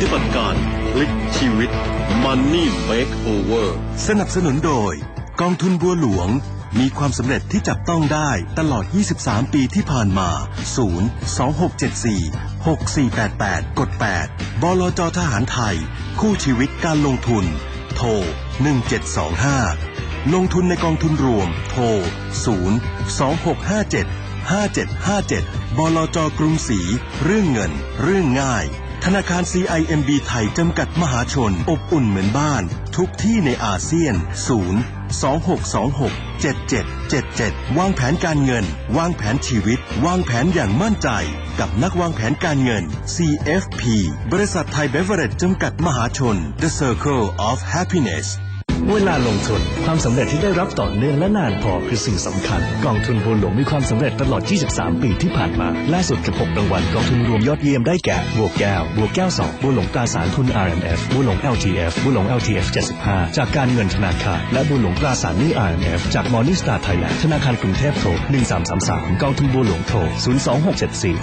ฏิบัติการพลิกชีวิต Money Makeover สนับสนุนโดย กองทุนบัวหลวงมีความสำเร็จที่จับต้องได้ตลอด 23 ปีที่ผ่านมา 0 2674 6488 กด 8 บลจทหารไทย คู่ชีวิตการลงทุน โทร 1725 ลงทุนในกองทุนรวม โทร 0 2657 5757 บลจกรุงศรี เรื่องเงิน เรื่องง่าย ธนาคาร CIMB ไทยจำกัดมหาชน อบอุ่นเหมือนบ้าน ทุกที่ในอาเซียน 0 2626 7777 วางแผนการเงิน วางแผนชีวิต วางแผนอย่างมั่นใจ กับนักวางแผนการเงิน CFP บริษัทไทยเบเวอเรจจำกัดมหาชน The Circle of Happiness เวลาลงทุนความสำเร็จที่ได้รับต่อเนื่องและนานพอคือสิ่งสำคัญ กองทุนบัวหลวงมีความสำเร็จตลอด 23 ปีที่ผ่านมาล่าสุดกับ 6 รางวัลกองทุนรวมยอดเยี่ยมได้แก่บัวแก้วบัวแก้ว 2บัวหลวงตราสารทุน RMF บัวหลวง LTF บัวหลวง LTF 75 จากการเงินธนาคารและบัวหลวงตราสารหนี้ RMF จาก Morning Star Thailand ธนาคารกรุงเทพโทร1333 กองทุนบัวหลวงโทร02674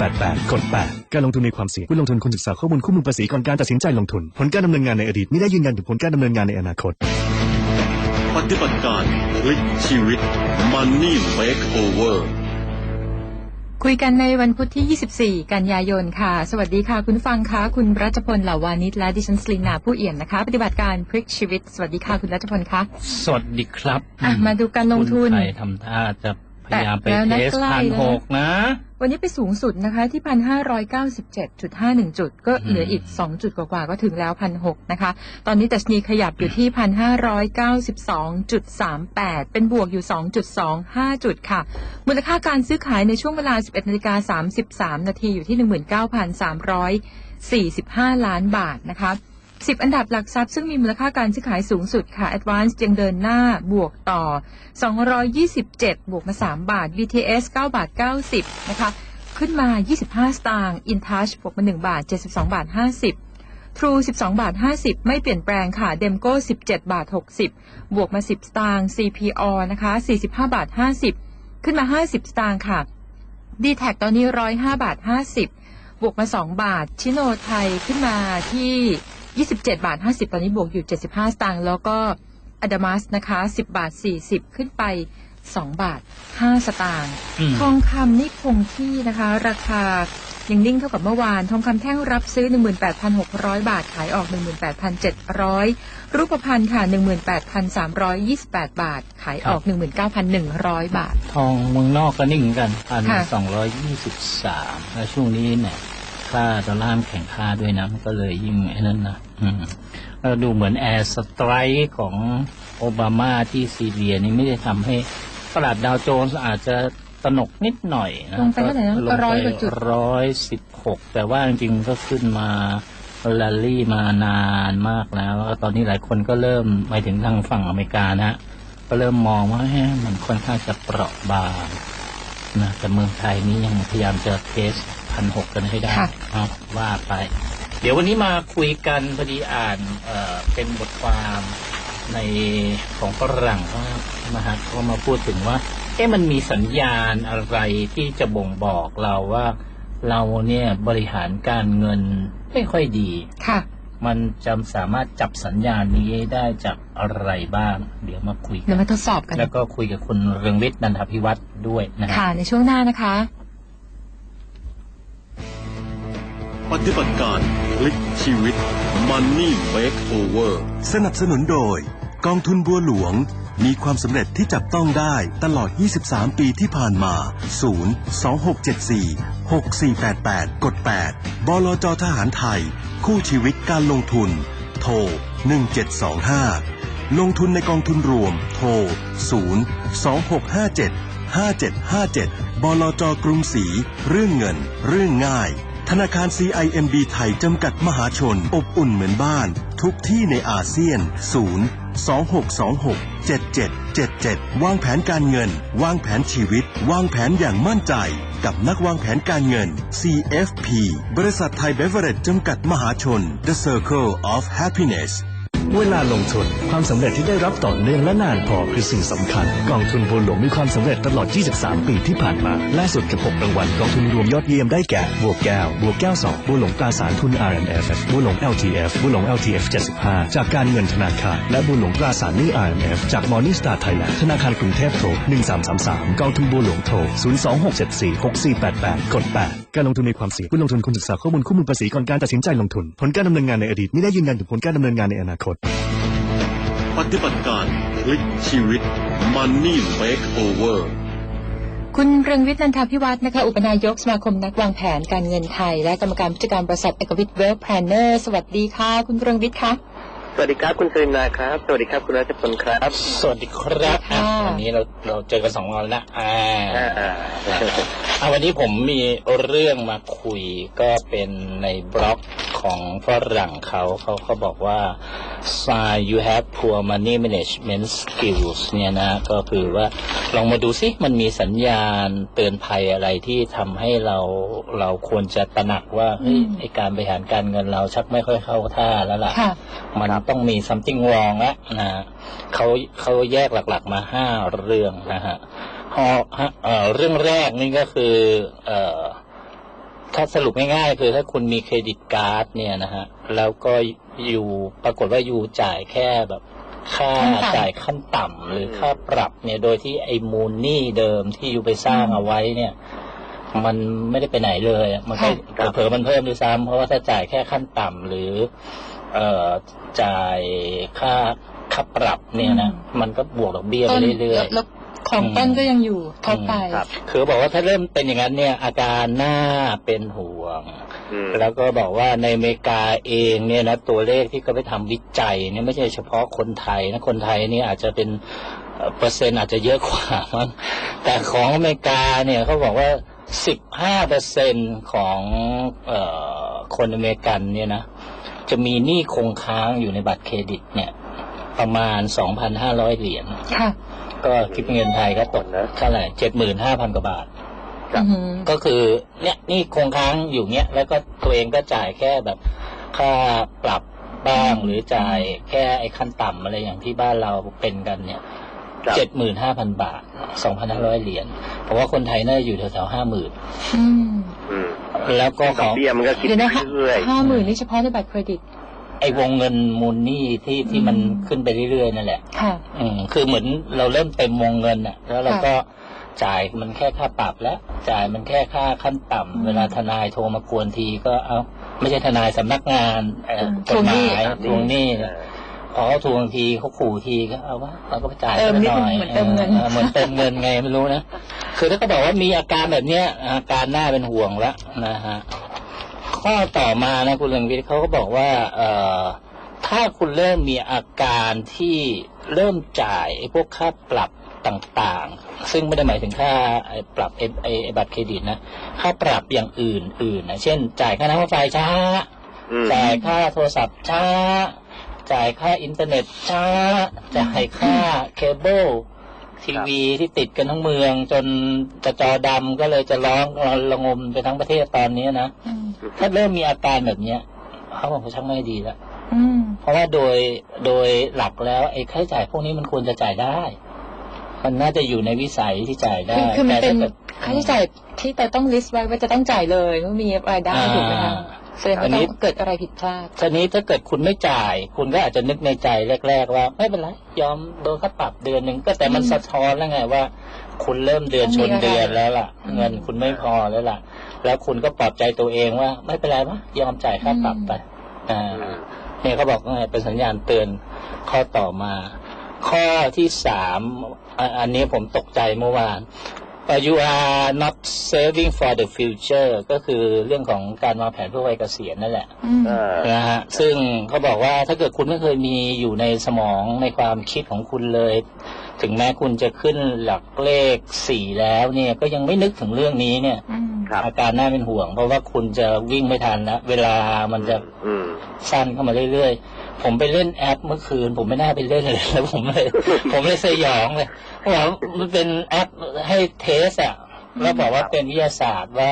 6488กด8 การลงทุนในความเสี่ยงผู้ลงทุนควรศึกษาข้อมูลคู่มือภาษีก่อนการตัดสินใจลงทุน ผลการดำเนินงานในอดีตไม่ได้ยืนยันถึงผลการดำเนินงานในอนาคตปฏิบัติการพลิกชีวิต Money Makeover คุยกันในวันพุธที่ 24 กันยายนค่ะ สวัสดีค่ะ คุณผู้ฟังคะคุณรัชพลเหล่าวานิชและดิฉันสลินาผู้เอี่ยมนะคะ ปฏิบัติการพลิกชีวิต สวัสดีค่ะคุณรัชพลคะสวัสดีครับอะมาดูการลงทุนณไทยทำท่าจะ พยายามไปแตะแล้วนะเทสใกล้พันแล้วหนะกนะ วันนี้ไปสูงสุดนะคะที่1,597.51จุด ก็เหลืออีก2จุดกว่าๆก็ถึงแล้ว1,600นะคะ ตอนนี้ดัชนีขยับอยู่ที่1,592.38เป็นบวกอยู่2.25จุดค่ะ มูลค่าการซื้อขายในช่วงเวลา11นาฬิกา33นาทีอยู่ที่19,345ล้านบาทนะคะ 10 อันดับหลักทรัพย์ซึ่งมีมูลค่าการซื้อขายสูงสุดค่ะ Advance ยังเดินหน้าบวกต่อ 227 บวกมา 3 บาท BTS 9 บาท 90 นะคะ ขึ้นมา 25 สตางค์ InTouch บวกมา 1 บาท 72 บาท 50 True 12 บาท 50 ไม่เปลี่ยนแปลงค่ะ Demco 17 บาท 60 บวกมา 10 สตางค์ CPO นะคะ 45 บาท 50 ขึ้นมา 50 สตางค์ค่ะ d t แทตอนนี้ 105 บาท 50 บวกมา 2 บาท ชิโนไทยขึ้นมาที่ 27 บาท 50 ตอนนี้บวกอยู่ 75 สตางค์แล้วก็อดามัสนะคะ 10 บาท 40 ขึ้นไป 2 บาท 5 สตางค์อืมทองคำนี่คงที่นะคะ ราคายังนิ่งเท่ากับเมื่อวาน ทองคำแท่งรับซื้อ 18,600 บาท ขายออก 18,700 รูปพรรณค่ะ 18,328 บาท ขายออก 19,100 บาท ทองเมืองนอกก็นิ่งกันพันค่ะสองร้อยยี่สิบสามแล้วช่วงนี้เนี่ย ค่าดอลลาร์มันแข่งค่าด้วยนะ มันก็เลยยิ่งไอ้นั่นนะอืมแล้วดูเหมือนแอร์สไตร์ของโอบามาที่ซีเรียนี่ไม่ได้ทำให้ตลาดดาวโจนส์อาจจะตระหนกนิดหน่อยนะลงไปเท่าไหร่นะลงร้อยไปกว่าจุดร้อยสิบหกแต่ว่าจริงๆก็ขึ้นมาแรลลี่มานานมากแล้วแล้ว ตอนนี้หลายคนก็เริ่มหมายถึงทางฝั่งอเมริกานะก็เริ่มมองว่าเอ๊ะมันค่อนข้างจะเปราะบางนะแต่เมืองไทยนี้ยังพยายามจะเทส พันหกกันให้ได้ค่ะเอาว่าไป เดี๋ยววันนี้มาคุยกันพอดีอ่านเอ่อเป็นบทความในของฝรั่งเขานะฮะเขามาพูดถึงว่า เอ๊ะมันมีสัญญาณอะไรที่จะบ่งบอกเราว่า เราเนี่ยบริหารการเงินไม่ค่อยดีค่ะมันจะสามารถจับสัญญาณนี้ได้จากอะไรบ้าง เดี๋ยวมาคุยกัเดี๋ยนวมาทดสอบกัน แล้วก็คุยกับคุณเรืองวิทย์นันทพิวัตรด้วยนะคค่ะรับในช่วงหน้านะคะ ปฏิบัติการพลิกชีวิต Money Makeover สนับสนุนโดย กองทุนบัวหลวง มีความสำเร็จที่จับต้องได้ตลอด 23 ปีที่ผ่านมา 0 2674 6488 กด 8 บลจทหารไทย คู่ชีวิตการลงทุน โทร 1725 ลงทุนในกองทุนรวม โทร 0 2657 5757 บลจกรุงศรี เรื่องเงิน เรื่องง่าย ธนาคาร CIMB ไทยจำกัดมหาชน อบอุ่นเหมือนบ้าน ทุกที่ในอาเซียน 0 2626 7777 วางแผนการเงิน วางแผนชีวิต วางแผนอย่างมั่นใจ กับนักวางแผนการเงิน CFP บริษัทไทยเบเวอเรจจำกัดมหาชน The Circle of Happiness เวลาลงทุนความสำเร็จที่ได้รับต่อเนื่องและนานพอคือสิ่งสำคัญ กองทุนบัวหลวงมีความสำเร็จตลอด 23 ปีที่ผ่านมาล่าสุดกับ 6 รางวัลกองทุนรวมยอดเยี่ยมได้แก่บัวแก้วบัวแก้ว 2 บัวหลวงตราสารทุน RMF บัวหลวง LTF บัวหลวง LTF 75 จากการเงินธนาคาร และบัวหลวงตราสารหนี้ RMF จาก Morning Star Thailand ธนาคารกรุงเทพโทร 1333 กองทุนบัวหลวงโทร 026746488 กด 8 การลงทุนมีความเสี่ยงผู้ลงทุนควรศึกษาข้อมูลข้อมูลภาษีก่อนการตัดสินใจลงทุน ผลการดำเนินงานในอดีตไม่ได้ยืนยันถึงผลการดำเนินงานในอนาคตปฏิบัติการพลิกชีวิต Money Makeover คุณเรืองวิทย์นันทาพิวัฒน์นะคะ อุปนายกสมาคมนักวางแผนการเงินไทย และกรรมการผู้จัดการบริษัทเอกวิทย์เวลแพลนเนอร์ สวัสดีค่ะ คุณเรืองวิทย์คะ สวัสดีครับคุณสรินาครับ สวัสดีครับคุณรัชพลครับ สวัสดีครับค่ะอะวันนี้เราเราเจอกันสองวันแล้วอ่าอ่าอะวันนี้ผมมีเรื่องมาคุยก็เป็นในบล็อกของฝรั่งเขาเขาเขาบอกว่า sign you have poor money management skills เนี่ยนะ ก็คือว่าลองมาดูซิมันมีสัญญาณเตือนภัยอะไรที่ทำให้เราเราควรจะตระหนักว่าเฮ้ยไอการบริหารการเงินเราชักไม่ค่อยเข้าท่าแล้วล่ะค่ะมันต้องมี something wrong แล้วนะฮะเขาเขาแยกหลักๆมาห้าเรื่องนะฮะพอฮะเอ่อเรื่องแรกนี่ก็คือ เอ่อถ้าสรุปง่ายๆคือถ้าคุณมีเครดิตการ์ดเนี่ยนะฮะ แล้วก็อยู่ปรากฏว่าอยู่จ่ายแค่แบบ ค่าขั้นต่ำจ่ายขั้นต่ำหรือค่าปรับเนี่ยโดยที่ไอ้มูลหนี้เดิมที่อยู่ไปสร้างเอาไว้เนี่ย มันไม่ได้ไปไหนเลยอะมันก็เผลอๆมันเพิ่มด้วยซ้ำเพราะว่าถ้าจ่ายแค่ขั้นต่ำหรือ เอ่อจ่ายค่าค่าปรับเนี่ยนะมันก็บวกดอกเบี้ยไปต้นเรื่อยแล้วของต้นก็ยังอยู่ทบไปครับๆคือบอกว่าถ้าเริ่มเป็นอย่างนั้นเนี่ยอาการน่าเป็นห่วงอืมแล้วก็บอกว่าในอเมริกาเองเนี่ยนะตัวเลขที่เขาไปทำวิจัยเนี่ยไม่ใช่เฉพาะคนไทยนะคนไทยนี่อาจจะเป็นเอ่อเปอร์เซ็นต์อาจจะเยอะกว่ามั้งแต่ของอเมริกาเนี่ยเขาบอกว่าสิบห้าเปอร์เซ็นของเอ่อคนอเมริกันเนี่ยนะ จะมีหนี้คงค้างอยู่ในบัตรเครดิต เนี่ย ประมาณสองพันห้าร้อยเหรียญค่ะ ก็คิดเป็นเงินไทยก็ตกเท่าไหร่เจ็ดหมื่นห้าพันกว่าบาทครับอือหือก็คือเนี่ยนี่คงค้างอยู่เนี้ยแล้วก็ตัวเองก็จ่ายแค่แบบ ค่าปรับบ้างหรือจ่ายแค่ไอ้ขั้นต่ำอะไรอย่างที่บ้านเราเป็นกันเนี่ยครับเจ็ดหมื่นห้าพันบาทสองพันห้าร้อยเหรียญเพราะว่าคนไทยน่าจะอยู่แถวๆห้าหมื่นอืมอืม แล้วก็ดขอกองเบี้ยมันก็คิดเดี๋ยวนะคะเรื่อยห้าหมื่นนี่เฉพาะในบัตรเครดิต ไอ้วงเงินมูลหนี้ที่ที่มันอืมขึ้นไปเรื่อยๆนั่นแหละ ค่ะ อืมคือเหมือนเราเริ่มเต็มวงเงินอะ แล้วเราค่ะก็จ่ายมันแค่ค่าปรับแล้ว จ่ายมันแค่ค่าขั้นต่ำอืมเวลาทนายโทรมากวนทีก็เอาไม่ใช่ทนายสำนักงานเอ่ออืมกฎหมายๆทวงหนี้เอเนี่ยอพอเขาทวงทีเขาขู่ทีก็เอาวะเราก็ไปจ่ายเติมขานิดหน่นึองยเหมือนเติมเงินออเหมือนเติมเงินไงไม่รู้นะ คือถ้าเขาบอกว่ามีอาการแบบเนี้ย อาการน่าเป็นห่วงแล้วนะฮะข้อต่อมานะคุณเรืองวิทย์เขาก็บอกว่า เอ่อถ้าคุณเริ่มมีอาการที่เริ่มจ่ายไอ้พวกค่าปรับต่างๆ ซึ่งไม่ได้หมายถึงค่าไอ้ปรับไอ้ไอ้ไอ้บัตรเครดิตนะ ค่าปรับอย่างอื่นอื่นนะเช่น จ่ายค่าน้ำไฟช้าอืมจ่ายค่าโทรศัพท์ช้า จ่ายค่าอินเทอร์เน็ตช้า จ่ายค่าเคเบิล ทีวีที่ติดกันทั้งเมือง จนจะจอดำก็เลยจะร้องระงมไปทั้งประเทศตอนนี้นะอืมถ้าเริ่มมีอาการแบบเนี้ยเขาบอกว่าช่างไม่ดีแล้วอืมเพราะว่าโดยโดยหลักแล้วไอ้ค่าใช้จ่ายพวกนี้มันควรจะจ่ายได้มันน่าจะอยู่ในวิสัยที่จ่ายได้คือคือมันเป็นแต่ถ้ากิดค่าใช้จ่ายที่แต่ต้องลิสต์ไว้ว่าจะต้องจ่ายเลยเมื่อมีรายได้อ่าถูกไหมคะ แสดงอัว่านนี้ต้องเกิดอะไรผิดพลาดทีนี้ถ้าเกิดคุณไม่จ่าย คุณก็อาจจะนึกในใจแรก ๆ ว่า ไม่เป็นไรยอมโดนค่าปรับเดือนหนึ่งก็แต่มันอืมสะท้อนแล้วไงว่า คุณเริ่มเดือนต้องชมีนอะไรเดือนแล้วล่ะอืมเงินคุณไม่พอแล้วล่ะ แล้วคุณก็ปลอบใจตัวเองว่า ไม่เป็นไรวะยอมจ่ายค่าปรับไปอ่าอืมเนี่ยเขาบอกว่าไงเป็นสัญญาณเตือนข้อต่อมา ข้อที่สามอะอันนี้ผมตกใจเมื่อวาน you are not saving for the future ก็คือเรื่องของการวางแผนเพื่อวัยเกษียณนั่นแหละอืมเออนะฮะซึ่งเขาบอกว่าถ้าเกิดคุณไม่เคยมีอยู่ในสมองในความคิดของคุณเลย ถึงแม้คุณจะขึ้นหลักเลขสี่แล้วเนี่ย ก็ยังไม่นึกถึงเรื่องนี้เนี่ยอืมครับอาการน่าเป็นห่วง เพราะว่าคุณจะวิ่งไม่ทันแล้วเวลามันจะอืมสั้นเข้ามาเรื่อยๆ ผมไปเล่นแอปเมื่อคืน ผมไม่น่าไปเล่นเลยแล้วผมเลย ผมเลยสยองเลยเพราะว่ามันเป็นแอปให้เทสอะแล้วบอกว่าเป็นวิทยาศาสตร์ว่า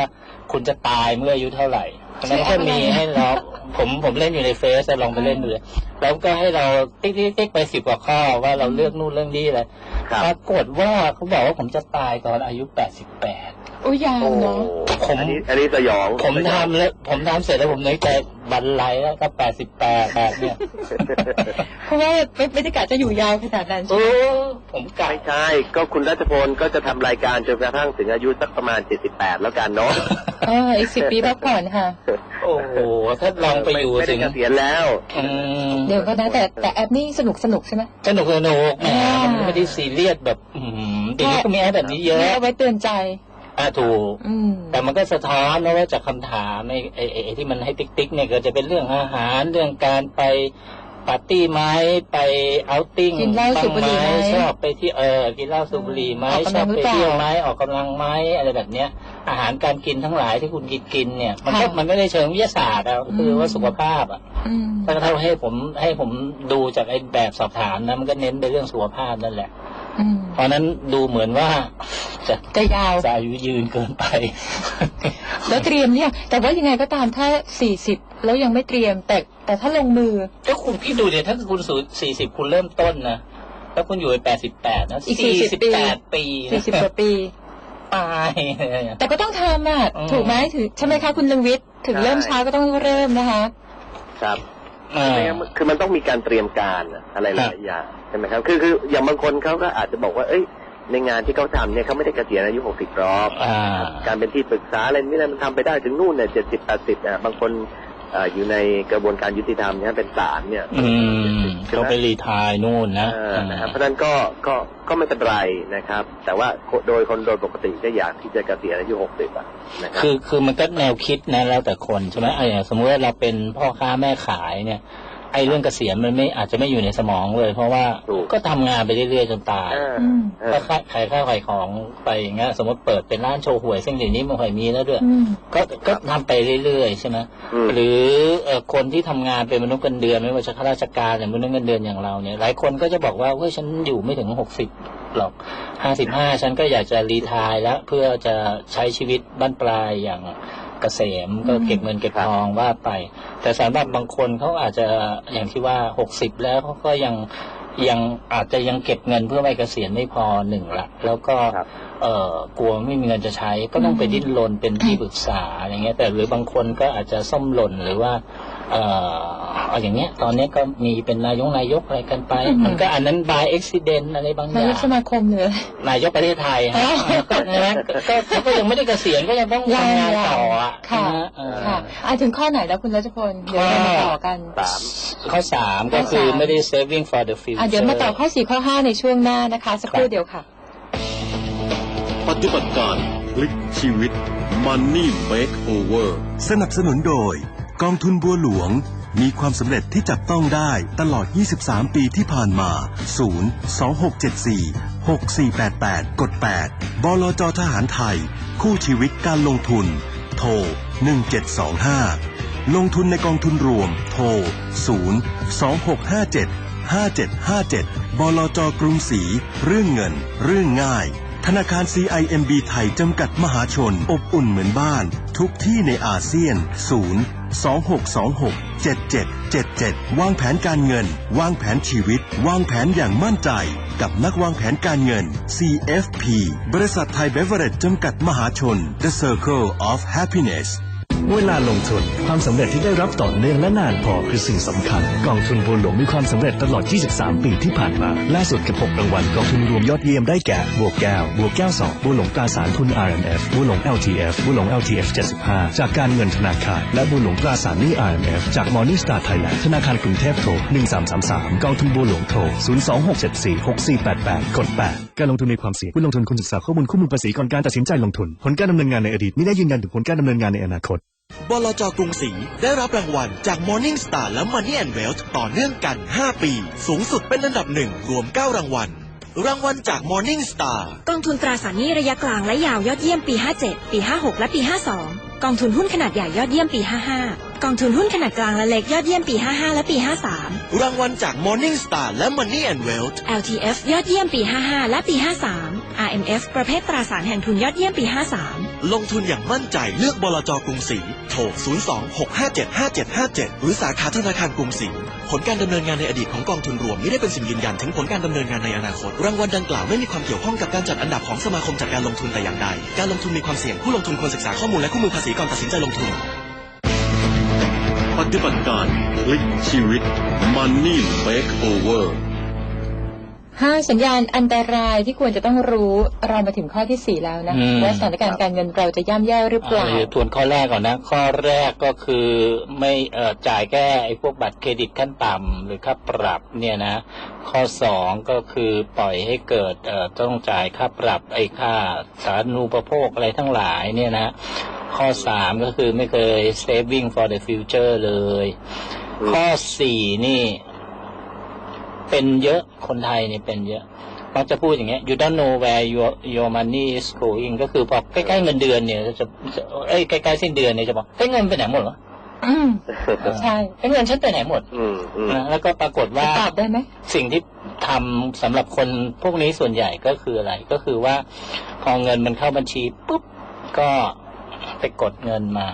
คุณจะตายเมื่ออายุเท่าไหร่แล้วก็มีให้เรา ผมผมเล่นอยู่ในเฟซลองไปเล่นดูเลยแล้วก็ให้เราติ๊กติ๊กติ๊กไปสิบกว่าข้อว่าเราเลือกนู่นเรื่องนี้เลยครับปรากฏว่าเขาบอกว่าผมจะตายตอนอายุแปดสิบแปดอุ้ยยาวโอ้เนาะผมอันนี้อันนี้สยองผมทำแล้วผมทำเสร็จแล้วผมนึกใจบันไลแล้วก็แปดสิบแปดเนี่ยเพราะว่าไม่ไม่ได้กะจะอยู่ยาวขนาดนั้นใช่โอ้ไหมผมกะไม่ใช่ ก็คุณรัชพลก็จะทำรายการจนกระทั่งถึงอายุสักประมาณ78แล้วกันเนาะเอออีกสิบปีพักผ่อนค่ะ โอ้โหถ้าลองไปอยู่ไม่ถึได้งเกษียณแล้วอืมเดี๋ยวก็นะแต่แต่แอปนี่สนุกสนุกใช่ไหมสนุกสนุกแหมอ่ามัมันไม่ได้ซีเรียสแบบอืมเดี๋ยวนี้ก็มีแอปแบบนี้เยอะเอาไว้เตือนใจอะถูกอืมแต่มันก็สะท้อนนะว่าจากคำถามไอ้ไอ้ไอ้ไอ้ที่มันให้ติ๊กติ๊กเนี่ยก็จะเป็นเรื่องอาหารเรื่องการไป ปาร์ตี้ไหมไปเอาท์ติ้งกินเหล้าสูบบุหรี่ไหมชอบไปที่เออกินเหล้าสูบบุหรี่ไหมออกชกำลัอบงหรือไปเปล่าเที่ยวไหมออกกำลังไหมอะไรแบบเนี้ย อาหารการกินทั้งหลายที่คุณกินกินเนี่ย มันก็ค่ะมันไม่ได้เชิงวิทยาศาสตร์อะคือว่าสุขภาพอะอืมถ้าถ้าให้ผมให้ผมดูจากไอ้แบบสอบถามนะมันก็เน้นไปเรื่องสุขภาพนั่นแหละอืมเพราะฉะนั้นดูเหมือนว่าจะจะยาวจะอายุยืนเกินไป แล้วเตรียมเนี่ย แต่ว่ายังไงก็ตามถ้าสี่สิบ แล้วยังไม่เตรียมแต่แต่ถ้าลงมือ ก็คุณพี่ดูเดี๋ยวถ้าคุณสูสี่สิบคุณเริ่มต้นนะแล้วคุณอยู่ไปแปดสิบแปดนะอีกสี่40สิบแปดปีนะสี่สิบกว่าปีตายแต่ก็ต้องทำอะอืมถูกไหมถือใช่ไหมคะคุณลึงวิทย์ถึงใช่เริ่มช้าก็ต้องเริ่มนะคะ ครับอ่าไม่งั้นคือมันต้องมีการเตรียมการอะอะไรหลายๆอย่างใช่ไหมครับ คือคืออย่างบางคนเขาก็อาจจะบอกว่า เอ้ย ในงานที่เขาทำเนี่ยเขาไม่ได้เกษียณอายุ60รอบอ่าการเป็นที่ปรึกษาอะไรนี่นะมันทำไปได้ถึงนู่นเนี่ย70 80อะบางคนเอ่ออยู่ในกระบวนการยุติธรรมเนี่ยเป็นศาลเนี่ยอืมใช่เขาไหมไปรีไทายนู่นนะเออนะครับเพราะฉะนั้นก็ก็ก็ไม่เป็นไรนะครับ แต่ว่าโดยคนโดยปกติก็อยากที่จะเกษียณอายุ60อะนะครับคือคือมันก็แนวคิดนะแล้วแต่คนใช่ไหมไอ้อย่างสมมติว่าเราเป็นพ่อค้าแม่ขายเนี่ย ไอ้เรื่องเกษียณมันไม่อาจจะไม่อยู่ในสมองเลย เพราะว่าถูกก็ทำงานไปเรื่อยๆจนตายเอออืมเออก็ขายขายข้าวขายของไปอย่างเงี้ยสมมติเปิดเป็นร้านโชว์หวย ซึ่งเดี๋ยวนี้ไม่ค่อยมีแล้วด้วยอืมก็ก็ทำไปเรื่อยๆใช่ไหมอืมหรือเอ่อคนที่ทำงานเป็นมนุษย์เงินเดือนไม่ว่าจะข้าราชการหรือมนุษย์เงินเดือนอย่างเราเนี่ยหลายคนก็จะบอกว่าเฮ้ยฉันอยู่ไม่ถึงหกสิบหรอกห้าสิบห้าฉันก็อยากจะรีไทายแล้วเพื่อจะใช้ชีวิตบ้านปลายอย่าง เกษมก็เก็บเงินเก็บทองว่าไป แต่สำหรับบางคนเขาอาจจะอย่างที่ว่าหกสิบแล้วเขาก็ยังยังอาจจะยังเก็บเงินเพื่อไม่เกษียณไม่พอหนึ่งละแล้วก็ครับเอ่อกลัวไม่มีเงินจะใช้ ก็ต้องไปดิ้นรนเป็นที่ปรึกษาอะไรเงี้ยแต่หรือบางคนก็อาจจะส้มหล่นหรือว่า เอ่อเอาอย่างเงี้ย ตอนนี้ก็มีเป็นนายกนายกอะไรกันไปอือหือมันก็อันนั้น by accident อะไรบางอนายย่ากงสมาคมเลยนายกประเทศไทยอ๋อฮะก็นะก็เขาก็ยังไม่ได้เกษียณก็ยังต้องทำงานต่ออะค่ะนะฮะเออค่ะอะถึงข้อไหนแล้วคุณรัชพลเดี๋ยวเรามาต่อกันสามข้อสามก็คือไม่ได้ saving for the future อะเดี๋ยวมาต่อข้อสี่ข้อห้าในช่วงหน้านะคะ สักครู่เดียวค่ะ ปฏิบัติการพลิกชีวิต Money Makeover สนับสนุนโดย กองทุนบัวหลวงมีความสำเร็จที่จับต้องได้ตลอด 23 ปีที่ผ่านมา 0 2674 6488 กด 8 บลจทหารไทย คู่ชีวิตการลงทุน โทร 1725 ลงทุนในกองทุนรวม โทร 0 2657 5757 บลจกรุงศรี เรื่องเงิน เรื่องง่าย ธนาคาร CIMB ไทยจำกัดมหาชน อบอุ่นเหมือนบ้าน ทุกที่ในอาเซียน 0 2626 7777 วางแผนการเงิน วางแผนชีวิต วางแผนอย่างมั่นใจ กับนักวางแผนการเงิน CFP บริษัทไทยเบเวอเรจจำกัดมหาชน The Circle of Happiness เวลาลงทุน ความสำเร็จที่ได้รับต่อเนื่องและนานพอคือสิ่งสำคัญ กองทุนบัวหลวงมีความสำเร็จตลอด 23 ปีที่ผ่านมาล่าสุดกับ 6 รางวัลกองทุนรวมยอดเยี่ยมได้แก่บัวแก้วบัวแก้ว 2บัวหลวงตราสารทุน RMF บัวหลวง LTF บัวหลวง LTF 75 จากการเงินธนาคาร และบัวหลวงตราสารหนี้ RMF จาก Morning Star Thailand ธนาคารกรุงเทพโทร1333 กองทุนบัวหลวงโทร026746488กด8การลงทุนในความเสี่ยงผู้ลงทุนควรศึกษาข้อมูลคู่มือภาษีก่อนการตัดสินใจลงทุน ผลการดำเนินงานในอดีตไม่ได้ยืนยันถึงผลการดำเนินงานในอนาคต บลจกรุงศรีได้รับรางวัลจาก Morning Star และ Money and Wealth ต่อเนื่องกัน 5 ปี สูงสุดเป็นอันดับหนึ่งรวม 9 รางวัล รางวัลจาก Morning Star กองทุนตราสารหนี้ระยะกลางและยาวยอดเยี่ยมปี 57 ปี 56 และปี 52 กองทุนหุ้นขนาดใหญ่ยอดเยี่ยมปี 55 กองทุนหุ้นขนาดกลางและเล็กยอดเยี่ยมปี 55 และปีรางวัลจาก Morning Star และ Money and Wealth 53 LTF ยอดเยี่ยมปี 55 และปี 53 RMF ประเภทตราสารแห่งทุนยอดเยี่ยมปี 53 ลงทุนอย่างมั่นใจเลือกบลจกรุงศรีโทร 02-657-5757 หรือสาขาธนาคารกรุงศรีผลการดำเนินงานในอดีตของกองทุนรวมไม่ได้เป็นสิ่งยืนยันถึงผลการดำเนินงานในอนาคต รางวัลดังกล่าวไม่มีความเกี่ยวข้องกับการจัดอันดับของสมาคมจัดการลงทุนแต่อย่างใด การลงทุนมีความเสี่ยงผู้ลงทุนควรศึกษาข้อมูลและคู่มือภาษีก่อนตัดสินใจลงทุน ปฏิบัติการพลิกชีวิต Money Makeover ห้าสัญญาณอันตรายที่ควรจะต้องรู้เรามาถึงข้อที่สี่แล้วนะอืมว่าสถานการณ์การเงินเราจะย่ำแย่หรือเปล่าเดี๋ยวทวนข้อแรกก่อนนะ ข้อแรกก็คือไม่เอ่อจ่ายแค่ไอ้พวกบัตรเครดิตขั้นต่ำหรือค่าปรับเนี่ยนะ ข้อสองก็คือปล่อยให้เกิดเอ่อต้องจ่ายค่าปรับไอ้ค่าสาธารณูปโภคอะไรทั้งหลายเนี่ยนะ ข้อสามก็คือไม่เคย saving for the future เลยอืมข้อสี่นี่ เป็นเยอะคนไทยเนี่ยเป็นเยอะมักจะพูดอย่างเงี้ย you don't know where your your money is going ก็คือพอใกล้ๆเงินเดือนเนี่ยจะจะเอ้ยใกล้ๆสิ้นเดือนเนี่ยจะบอกเฮ้ยเงินไปไหนหมดวะอืมใช่เอ้ยเงินฉันไปไหนหมดอืมอืมนะแล้วก็ปรากฏว่าตอบได้ไหมสิ่งที่ทำสำหรับคนพวกนี้ส่วนใหญ่ก็คืออะไร ก็คือว่า พอเงินมันเข้าบัญชีปุ๊บก็ไปกดเงินมา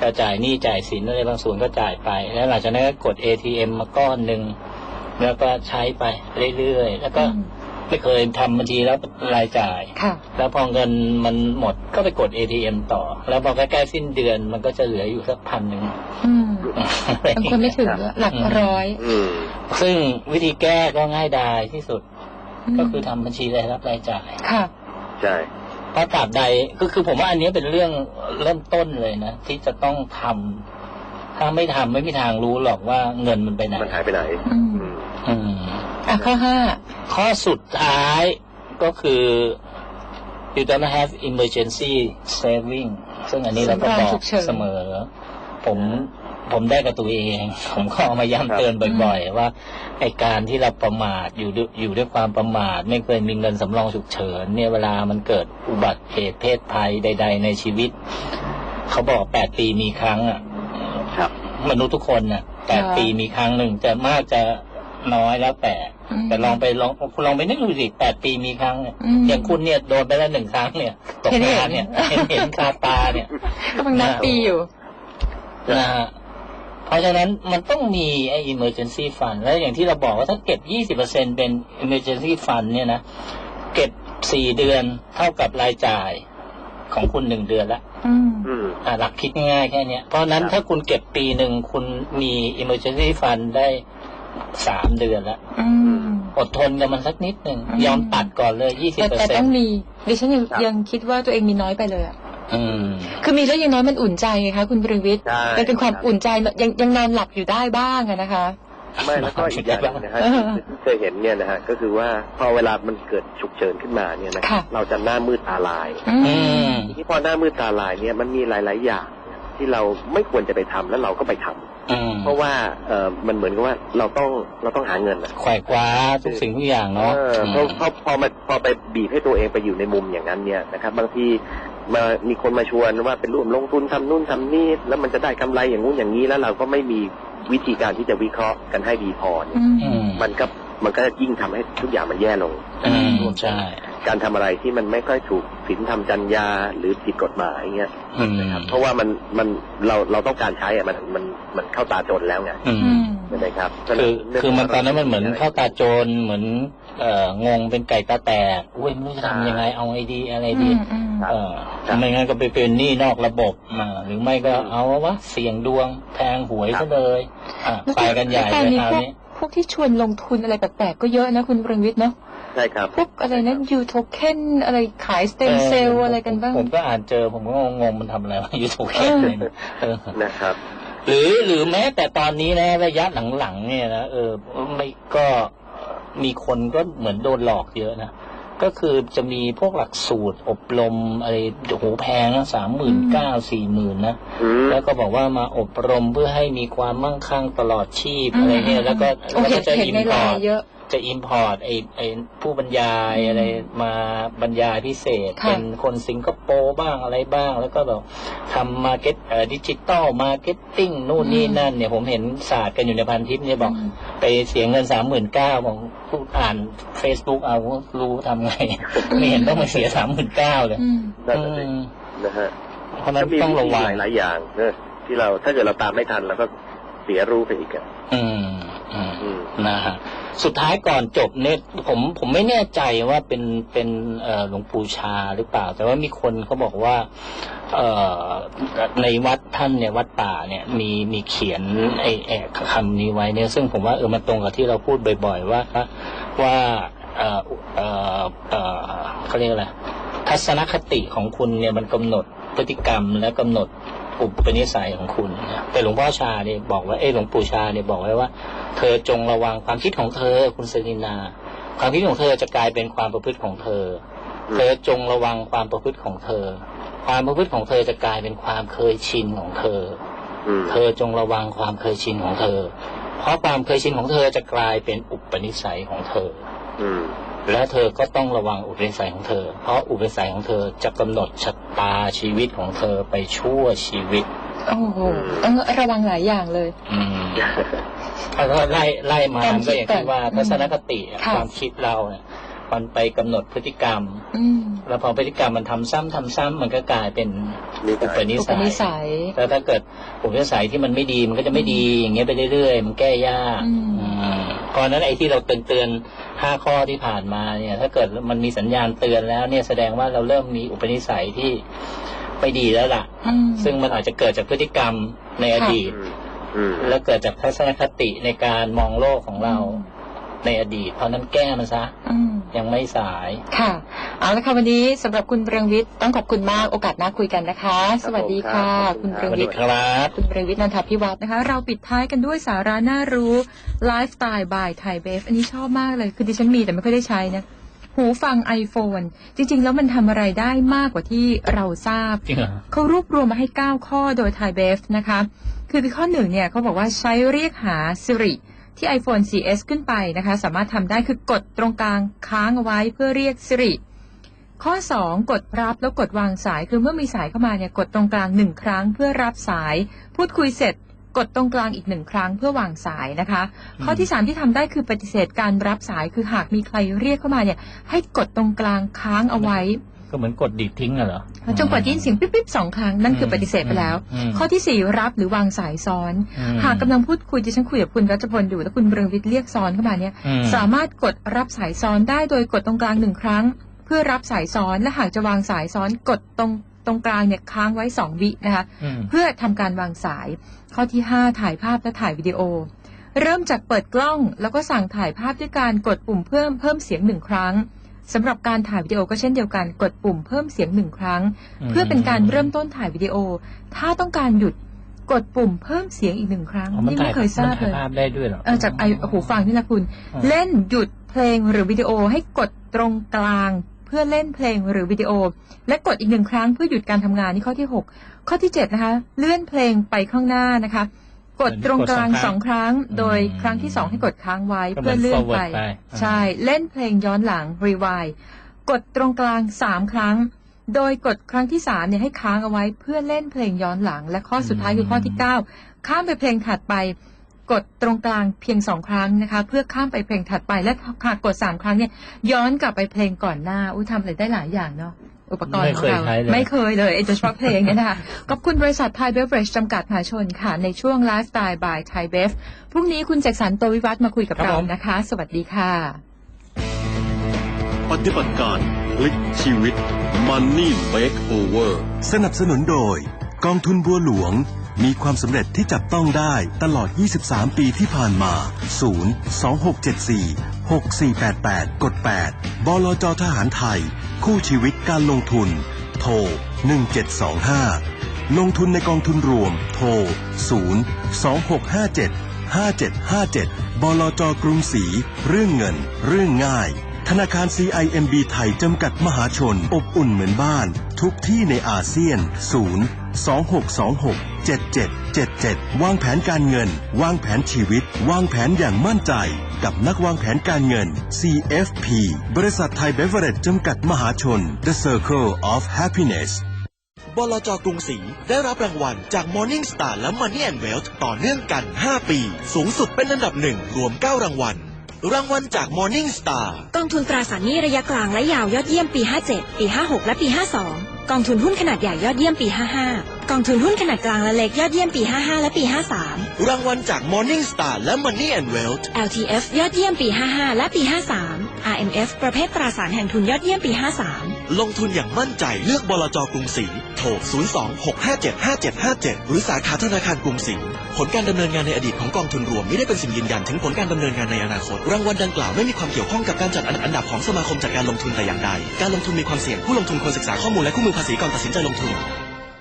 จะจ่ายหนี้จ่ายสินอะไรบางส่วนก็จ่ายไป แล้วหลังจากนั้นก็กด ATM มาก้อนหนึ่ง แล้วก็ใช้ไปเรื่อยๆ แล้วก็อืมไม่เคยทำบัญชีแล้วรายจ่ายค่ะแล้วพอเงินมันหมดก็ไปกด ATM ต่อ แล้วพอใกล้ๆสิ้นเดือนมันก็จะเหลืออยู่สักพันหนึ่งอืมบางคนไม่ถึงหลักร้อยอืมซึ่งวิธีแก้ก็ง่ายดายที่สุดมก็คือทำบัญชีรายรับรายจ่ายค่ะใช่เพราะตราบใดคือคือผมว่าอันนี้เป็นเรื่องเริ่มต้นเลยนะ ที่จะต้องทำถ้าไม่ทำไม่มีทางรู้หรอกว่าเงินมันไปไหนมันหายไปไหน อืมอืมอืมอะข้อห้าข้อสุดท้ายก็คือ you don't have emergency saving ซึ่งอันนี้เราก็บอกเสมอ ผมผมได้กับตัวเอง ผมก็เอามาย้ำเตือนบ่อย ๆ ว่าไอการที่เราประมาทอยู่ด้วยอยู่ด้วยความประมาท ไม่เคยมีเงินสำรองฉุกเฉิน เนี่ยเวลามันเกิดอุบัติเหตุเพศภัยใด ๆ ในชีวิต เขาบอกแปดปีมีครั้งอะครับมนุษย์ทุกคนน่ะแปดปีมีครั้งหนึ่งจะมากจะ น้อยแล้วแต่อืมแต่ลองไปลองคุณลองไปนึกดูสิแปดปีมีครั้งเนี่ยอืมอย่างคุณเนี่ยโดนไปแล้วหนึ่งครั้งเนี่ยตกเห็นงานเนี่ยเห็นเห็นคาตาเนี่ยกำลังนับปีอยู่นะฮะเพราะฉะนั้นมันต้องมีไอ้ emergency fund แล้วอย่างที่เราบอกว่าถ้าเก็บ 20%เป็น emergency fund เนี่ยนะ เก็บ 4 เดือนเท่ากับรายจ่ายของคุณหนึ่งเดือนละอืมอืมอะหลักคิดง่ายๆแค่เนี้ยเพราะฉะนั้นครับถ้าคุณเก็บปีหนึ่งคุณมี emergency fund ได้ สามเดือนละอืมอดทนกับมันสักนิดหนึ่งอืมยอมตัดก่อนเลยแต่แต่ต้อง20%มีดิฉันยังครับยังคิดว่าตัวเองมีน้อยไปเลยอะอืมคือมีแล้วอยังน้อยมันอุ่นใจไงคะคุณปริวิทย์ใช่มันเป็นความครับอุ่นใจยังยังนอนหลับอยู่ได้บ้างอะนะคะไม่แล้วก็อีกอย่างหนึงนะฮะเออที่เคยเห็นเนี่ยนะฮะก็คือว่าพอเวลามันเกิดฉุกเฉินขึ้นมาเนี่ยนะค่ะเราจะหน้ามืดตาลายอือืมมทีนี้พอหน้ามืดตาลายเนี่ยมันมีหลาย ๆ อย่างที่เราไม่ควรจะไปทำแล้วเราก็ไปทำอืม เพราะว่าเออมันเหมือนกับว่าเราต้องเราต้องหาเงินอะขวายคว้าทุกสิ่งทุกอย่างเนาะเออพอพอพอมาพอไปบีบให้ตัวเองไปอยู่ในมุมอย่างนั้นเนี่ยนะครับ บางทีมามีคนมาชวนว่าเป็นร่วมลงทุนทำนู่นทำนี่แล้วมันจะได้กำไรอย่างงู้นอย่างนี้แล้วเราก็ไม่มีวิธีการที่จะวิเคราะห์กันให้ดีพอเนี่ยอืมอืมมันก็ มันก็ยิ่งทำให้ทุกอย่างมันแย่ลงอืมใช่ การทำอะไรที่มันไม่ค่อยถูกศีลธรรมจัญญาหรือผิดกฎหมายเงี้ยอืมเพราะว่ามันมันเราเราต้องการใช้อะมันมันมันเข้าตาจนแล้วไงอือืมมใช่ไหมครับ คือคือมันตอนนั้นมันเหมือนเข้าตาโจรเหมือน เอ่องงเป็นไก่ตาแตกอุ้ยไม่รู้จะทำยังไงเอาไอดีอะไรอืดีมอืมเออไม่งั้นก็ไปเป็นหนี้นอกระบบมาหรือไม่ก็เอาวะเสี่ยงดวงแทงหวยซะเลยอะไปกันใหญ่ตอเลยนี้คราวพวกนี้ พวกที่ชวนลงทุนอะไรแปลกๆก็เยอะนะคุณปริวิทย์เนาะใช่ครับพวกอะไรนะยูโทเค็นอะไรขายสเต็มเซลล์อะไรกันบ้าง ผมก็อ่านเจอผมก็งงๆมันทำอะไรวะยูทูบแค่เลยนะเออนะครับ หรือหรือแม้แต่ตอนนี้นะระยะหลังๆเนี่ยนะเออไม่ก็มีคนก็เหมือนโดนหลอกเยอะนะ ก็คือจะมีพวกหลักสูตรอบรมอะไรโอ้โหแพงนะสามหมื่นเก้าสี่หมื่นนะอืมแล้วก็บอกว่ามาอบรมเพื่อให้มีความมั่งคั่งตลอดชีพอืมอะไรเนี่ยแล้วก็โอ้แล้วเห็ก็นจะเห็นอิมในพไลอร์ตน์เยอะจะอินพอร์ตไอไอผู้บรรยายอะไรมาบรรยายพิเศษค่ะเป็นคนสิงคโปร์บ้างอะไรบ้าง แล้วก็แบบทำมาเก็ตเอ่อดิจิตอลมาร์เก็ตติ้งนู่นนี่นั่นเนี่ยผมเห็นศาสตร์กันอยู่ในพันทิปเนี่ยบอกอืมไปเสียเงินสามหมื่นเก้าบอก ผู้อ่าน Facebook เอารู้ทำไง ไม่เห็นต้องมาเสียสามหมื่นเก้าเลยอืมนั่นน่ะสิอืมนะฮะเพราะฉะนั้นก็มีต้องวิระธีวังหลายๆอย่างเนอะที่เราถ้าเกิดเราตามไม่ทันเราก็เสียรู้ไปอีกอะอืมอืม อืมนะฮะ สุดท้ายก่อนจบเนี่ยผมผมไม่แน่ใจว่าเป็นเป็นหลวงปู่ชาหรือเปล่า แต่ว่ามีคนเขาบอกว่าในวัดท่านเนี่ยวัดป่าเนี่ยมีมีเขียนไอ้ไอ้คำนี้ไว้เนี่ยซึ่งผมว่าเออมันตรงกับที่เราพูดบ่อย ๆ ว่าว่าเออเออเออเขาเรียกอะไรทัศนคติของคุณเนี่ยมันกำหนดพฤติกรรมและกำหนด อุปนิสัยของคุณนะแต่หลวงพ่อชาเนี่ยบอกว่าเอ้ยหลวงปู่ชาเนี่ยบอกไว้ว่า เธอจงระวังความคิดของเธอ คุณเซรินา ความคิดของเธอจะกลายเป็นความประพฤติของเธออืมเธอจงระวังความประพฤติของเธอ ความประพฤติของเธอจะกลายเป็นความเคยชินของเธออืมเธอจงระวังความเคยชินของเธอ เพราะความเคยชินของเธอจะกลายเป็นอุปนิสัยของเธออืม และเธอก็ต้องระวังอุปนิสัยของเธอ เพราะอุปนิสัยของเธอจะกำหนดชะตาชีวิตของเธอไปชั่วชีวิตโอ้โหต้องระวังหลายอย่างเลย อืมถ้าก็ไล่ไล่มาการคิดก็อย่างที่ว่าก่อนทัศนคติอะค่ะความคิดเราเนี่ยมันไปกำหนดพฤติกรรมอืมแล้วพอพฤติกรรมมันทำซ้ำทำซ้ำมันก็กลายเป็นนิสัยอุปนิอุปสัยนิสัยแล้วถ้าเกิดอุปนิสัยที่มันไม่ดีมันก็จะไม่ดีอย่างเงี้ยไปเรื่อยๆมันแก้ยากอืมอืม เพราะฉะนั้นไอ้ที่เราเตือนเตือนๆห้าข้อที่ผ่านมาเนี่ย ถ้าเกิดมันมีสัญญาณเตือนแล้วเนี่ยแสดงว่าเราเริ่มมีอุปนิสัยที่ไม่ดีแล้วล่ะอืมซึ่งมันอาจจะเกิดจากพฤติกรรมในอดีตอืมอืมและเกิดจากทัศนคติในการมองโลกของเรา ในอดีต เพราะฉะนั้นแก้มันซะอืมยังไม่สายค่ะ เอาละค่ะวันนี้สำหรับคุณเรืองวิทย์ต้องขอบคุณมากโอกาสหน้าคุยกันนะคะ สวัสดีค่ะ คุณเรืองสวัสวิดีทย์ครับคุณเรืองวิทย์นันทพิวัฒน์นะคะ เราปิดท้ายกันด้วยสาระน่ารู้ไลฟ์สไตล์บายไทยเบฟอันนี้ชอบมากเลยคือดิฉันมีแต่ไม่ค่อยได้ใช้นะหูฟัง iPhone จริง ๆ แล้วมันทำอะไรได้มากกว่าที่เราทราบจริงเหรอเขารวบรวมมาให้ 9 ข้อโดย Thai b e f นะคะ คือข้อหนึ่งเนี่ยเขาบอกว่าใช้เรียกหา Siri ที่ iPhone 4S ขึ้นไปนะคะ สามารถทำได้คือกดตรงกลางค้างเอาไว้เพื่อเรียก Siri ข้อ 2 กดรับแล้วกดวางสาย คือเมื่อมีสายเข้ามาเนี่ยกดตรงกลางหนึ่งครั้งเพื่อรับสาย พูดคุยเสร็จกดตรงกลางอีกหนึ่งครั้งเพื่อวางสายนะคะ ข้อที่ 3 ที่ทำได้คือปฏิเสธการรับสายคือหากมีใครเรียกเข้ามาเนี่ยให้กดตรงกลางค้างเอาไว้ ก็เหมือนกดดีดทิ้งอะเหรอจนกว่าได้ยินเสียงปิ๊บปิ๊บสองครั้งนั่นคือปฏิเสธไปแล้วอืมข้อที่สี่รับหรือวางสายซ้อนอืมหากกำลังพูดคุยดิฉันคุยกับคุณรัชพลอยู่แล้วคุณเรืองวิทย์เรียกซ้อนเข้ามาเนี่ยอืมสามารถกดรับสายซ้อนได้โดยกดตรงกลางหนึ่งครั้ง เพื่อรับสายซ้อนและหากจะวางสายซ้อนกดตรงตรงกลางเนี่ยค้างไว้สองวินะคะอืมเพื่อทำการวางสาย ข้อที่5ถ่ายภาพและถ่ายวิดีโอเริ่มจากเปิดกล้องแล้วก็สั่งถ่ายภาพด้วยการกดปุ่มเพิ่มเพิ่มเสียงหนึ่งครั้ง สำหรับการถ่ายวิดีโอก็เช่นเดียวกันกดปุ่มเพิ่มเสียงหนึ่งครั้ง เพื่อเป็นการเริ่มต้นถ่ายวิดีโอ ถ้าต้องการหยุดกดปุ่มเพิ่มเสียงอีกหนึ่งครั้งอ๋อมันนี่ถ่าไม่ยเคยทราบมันเลถ่ายยภาพได้ด้วยเหรอ เออจากไอหูฟังนี่นะคุณอ๋อเล่นหยุดเพลงหรือวิดีโอให้กดตรงกลาง เพื่อเล่นเพลงหรือวิดีโอ และกดอีกหนึ่งครั้งเพื่อหยุดการทำงานนี่ข้อที่หกข้อที่เจ็ดนะคะ เลื่อนเพลงไปข้างหน้านะคะ กดตรงกลางสองครั้ง โดยครั้งที่สองให้กดค้างไว้ก็เหมืเพื่ออนเลื่อนไป forward ไป ใช่เล่นเพลงย้อนหลังรีวายกดตรงกลางสามครั้ง โดยกดครั้งที่สามเนี่ยให้ค้างเอาไว้เพื่อเล่นเพลงย้อนหลัง และข้อสุดท้ายคือข้อที่เก้าข้ามไปเพลงถัดไป กดตรงกลางเพียงสองครั้งนะคะ เพื่อข้ามไปเพลงถัดไปและหากกดสามครั้งเนี่ยย้อนกลับไปเพลงก่อนหน้าอุ้ยทำอะไรได้หลายอย่างเนาะ อุปกรณ์ของเราไม่เคยใช้เลยไม่เคยเลยโดยเฉพาะเพลงเนี่ยนะคะขอบคุณบริษัทไทยเบฟเรชจำกัดมหาชนค่ะ ในช่วงไลฟ์สไตล์บายไทยเบฟพรุ่งนี้คุณเจคสันโตวิวัฒน์มาคุยกับครับเราผมนะคะ สวัสดีค่ะ ปฏิบัติการพลิกชีวิต Money Makeover สนับสนุนโดย กองทุนบัวหลวงมีความสำเร็จที่จับต้องได้ตลอด 23 ปีที่ผ่านมา 0 2674 6488 กด 8 บลจทหารไทย คู่ชีวิตการลงทุน โทร 1725 ลงทุนในกองทุนรวม โทร 0 2657 5757 บลจกรุงศรีเรื่องเงิน เรื่องง่าย ธนาคาร CIMB ไทยจำกัดมหาชน อบอุ่นเหมือนบ้าน ทุกที่ในอาเซียน 0 2626 7777 วางแผนการเงิน วางแผนชีวิต วางแผนอย่างมั่นใจ กับนักวางแผนการเงิน CFP บริษัทไทยเบเวอเรจจำกัดมหาชน The Circle of Happiness บลจกรุงศรีได้รับรางวัลจาก Morning Star และ Money and Wealth ต่อเนื่องกัน 5 ปี สูงสุดเป็นอันดับหนึ่งรวม 9 รางวัล รางวัลจาก Morning Star กองทุนตราสารหนี้ระยะกลางและยาวยอดเยี่ยมปี 57 ปี 56 และปี 52 กองทุนหุ้นขนาดใหญ่ยอดเยี่ยมปี 55 กองทุนหุ้นขนาดกลางและเล็กยอดเยี่ยมปี 55 และปี 53 รางวัลจาก Morning Star และ Money and Wealth LTF ยอดเยี่ยมปี 55 และปี 53 RMF ประเภทตราสารแห่งทุนยอดเยี่ยมปี 53 ลงทุนอย่างมั่นใจเลือกบลจกรุงศรีโทร 026575757 หรือสาขาธนาคารกรุงศรีผลการดำเนินงานในอดีตของกองทุนรวมไม่ได้เป็นสิ่งยืนยันถึงผลการดำเนินงานในอนาคต รางวัลดังกล่าวไม่มีความเกี่ยวข้องกับการจัดอันดับของสมาคมจัดการลงทุนแต่อย่างใด การลงทุนมีความเสี่ยงผู้ลงทุนควรศึกษาข้อมูลและคู่มือภาษีก่อนตัดสินใจลงทุน